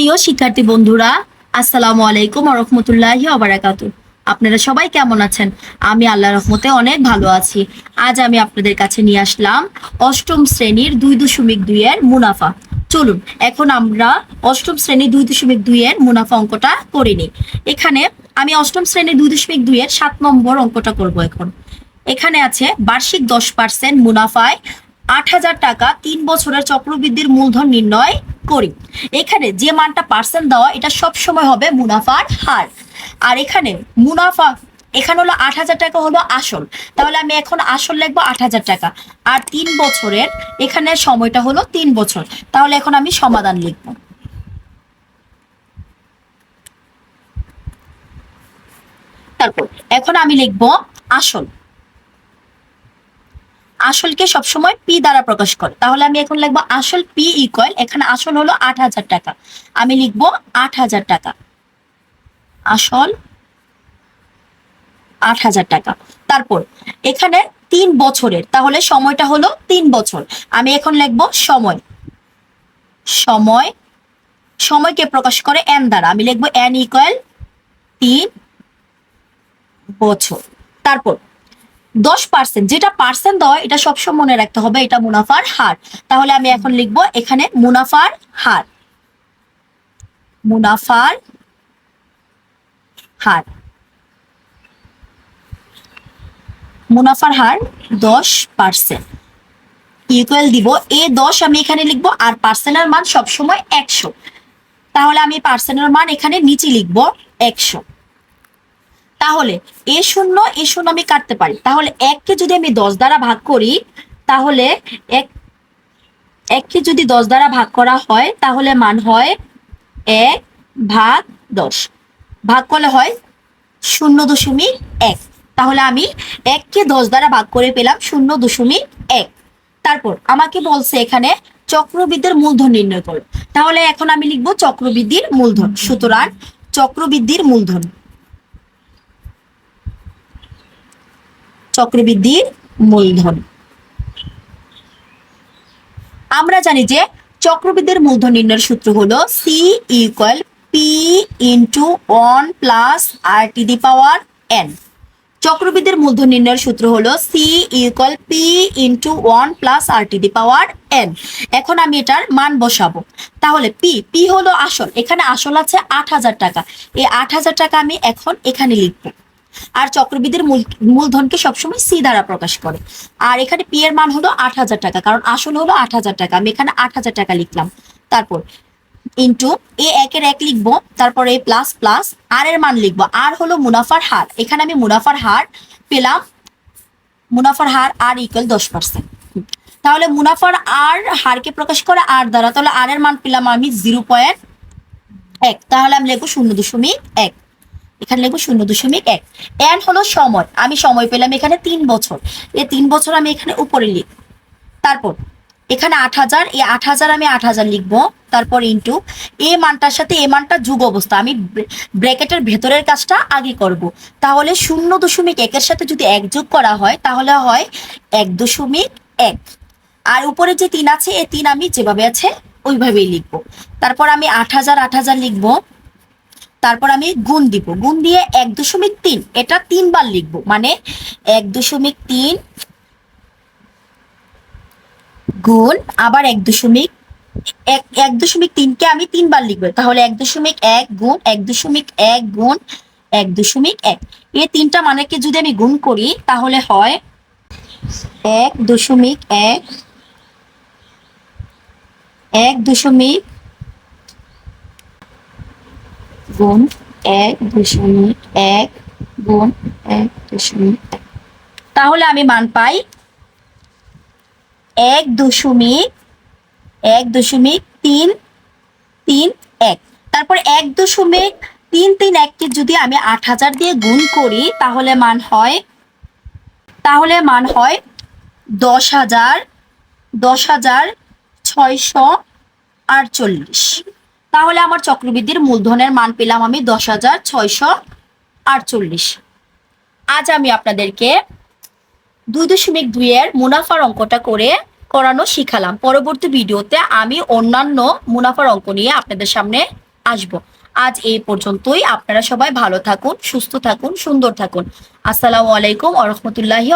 প্রিয় শিক্ষার্থী বন্ধুরা, আসসালামু আলাইকুম রহমতুল্লাহি অবরাকাতু আপনারা সবাই কেমন আছেন? আমি আল্লাহ রহমতে অনেক ভালো আছি। আজ আমি আপনাদের কাছে নিয়ে আসলাম অষ্টম শ্রেণির দুই দশমিক দুই এর মুনাফা। চলুন, এখন আমরা অষ্টম শ্রেণির দুই দশমিক দুই এর মুনাফা অঙ্কটা করে নিই। এখানে আমি অষ্টম শ্রেণির দুই দশমিক দুই এর সাত নম্বর অঙ্কটা করব এখন। এখানে আছে বার্ষিক দশ পার্সেন্ট মুনাফায় আট হাজার টাকা তিন বছরের চক্রবৃদ্ধির মূলধন নির্ণয় করি। এখানে যে মানটা পার্সেন্ট দেওয়া, এটা সব সময় হবে মুনাফার হার। আর এখানে মুনাফা, এখানে হলো আট হাজার টাকা হলো আসল। তাহলে আমি এখন আসল লিখব আট হাজার টাকা। আর তিন বছরের, এখানে সময়টা হলো তিন বছর। তাহলে এখন আমি সমাধান লিখব। তারপর, এখন আমি লিখব আসল। আসলকে সবসময় পি দ্বারা প্রকাশ করে। তাহলে আমি এখন লিখব আসল পি ইকুয়াল এখানে আসল হলো আট হাজার টাকা। আমি লিখব আট হাজার টাকা। আসল আট হাজার টাকা। তারপর, এখানে তিন বছরের, তাহলে সময়টা হলো তিন বছর। আমি এখন লিখব সময়। সময়, সময়কে প্রকাশ করে এন দ্বারা। আমি লিখব এন ইকুয়াল তিন বছর। তারপর দশ পার্সেন্ট যেটা পার্সেন্ট দেওয়া এটা সবসময় মনে রাখতে হবে, এটা মুনাফার হার। তাহলে আমি এখন লিখব এখানে মুনাফার হার। মুনাফার হার। মুনাফার হার দশ পার্সেন্ট ইকুয়াল দিব, এ দশ আমি এখানে লিখব, আর পার্সেন্টের মান সবসময় একশো। তাহলে আমি পার্সেন্টের মান এখানে নিচে লিখব একশো। তাহলে এ শূন্য এ শূন্য আমি কাটতে পারি। তাহলে এককে যদি আমি দশ দ্বারা ভাগ করি, তাহলে এক, এককে যদি দশ দ্বারা ভাগ করা হয়, তাহলে মান হয় এক ভাগ দশ। ভাগ করলে হয় শূন্য দশমিক এক। তাহলে আমি এককে দশ দ্বারা ভাগ করে পেলাম শূন্য দশমিক এক। তারপর আমাকে বলছে এখানে চক্রবৃদ্ধির মূলধন নির্ণয় করো। তাহলে এখন আমি লিখব চক্রবৃদ্ধির মূলধন। সুতরাং চক্রবৃদ্ধির মূলধন। চক্রবৃদ্ধির মূলধন। আমরা জানি যে চক্রবৃদ্ধির মূলধন নির্ণয়ের সূত্র হলো C equal P into one plus R to the power N চক্রবৃদ্ধির মূলধন নির্ণয়ের সূত্র হলো C equal P into one plus R to the power N এখন আমি এটার মান বসাবো। তাহলে পি পি হলো আসল। এখানে আসল আছে আট হাজার টাকা। এই আট হাজার টাকা আমি এখন এখানে লিখব। আর চক্রবৃদ্ধির মূল, মূলধনকে সবসময় সি দ্বারা প্রকাশ করে। আর এখানে পি এর মান হলো আট হাজার টাকা, কারণ আসল হলো আট হাজার টাকা। আমি এখানে আট হাজার টাকা লিখলাম। তারপর ইন্টু এ একের এক লিখব, তারপর প্লাস প্লাস আর এর মান লিখব। আর হলো মুনাফার হার। এখানে আমি মুনাফার হার পেলাম, মুনাফার হার আর ইকুয়াল দশ পার্সেন্ট তাহলে মুনাফার আর হারকে প্রকাশ করে আর দ্বারা, তাহলে আর এর মান পেলাম আমি জিরো পয়েন্ট এক। তাহলে আমি লিখব শূন্য দশমিক এক। এখানে লিখব শূন্য দশমিক এক। এন হলো সময়। আমি সময় পেলাম এখানে তিন বছর। এই তিন বছর আমি এখানে উপরে লিখ তারপর, এখানে আট হাজার। এই আট হাজার আমি আট হাজার লিখব। তারপর ইন্টু এ মানটার সাথে এ মানটা যুগ অবস্থা। আমি ব্র্যাকেটের ভেতরের কাজটা আগে করব। তাহলে শূন্য দশমিক একের সাথে যদি এক যোগ করা হয়, তাহলে হয় এক দশমিক এক। আর উপরে যে তিন আছে এ তিন আমি যেভাবে আছে, ওইভাবেই লিখব। তারপর আমি আট হাজার আট হাজার লিখব। তারপর আমি গুণ দিব। গুণ দিয়ে এক দশমিক তিন, এটা তিনবার লিখব। মানে এক দশমিক তিন গুণ আবার এক দশমিক এক এক দশমিক তিনকে আমি তিনবার লিখব। তাহলে এক দশমিক এক গুণ, এক দশমিক এক গুণ, এক দশমিক এক। এই তিনটা মানেকে যদি আমি গুণ করি, তাহলে হয় এক দশমিক এক এক দশমিক গুণ এক দশমিক এক, গুণ এক দশমিক তাহলে আমি মান পাই এক দশমিক এক দশমিক তিন তিন এক। তারপর এক দশমিক তিন তিন এককে যদি আমি আট হাজার দিয়ে গুণ করি, তাহলে মান হয়, তাহলে মান হয় দশ হাজার দশ হাজার ছয়শো আটচল্লিশ। তাহলে আমার চক্রবৃদ্ধির মূলধনের মান পেলাম আমি দশ হাজার ছয়শো আটচল্লিশ। আজ আমি আপনাদেরকে দুই দশমিক দুইয়ের মুনাফার অঙ্কটা করে করানো শিখালাম। পরবর্তী ভিডিওতে আমি অন্যান্য মুনাফার অঙ্ক নিয়ে আপনাদের সামনে আসব। আজ এই পর্যন্তই। আপনারা সবাই ভালো থাকুন, সুস্থ থাকুন, সুন্দর থাকুন। আসসালামু আলাইকুম আ রহমতুল্লাহি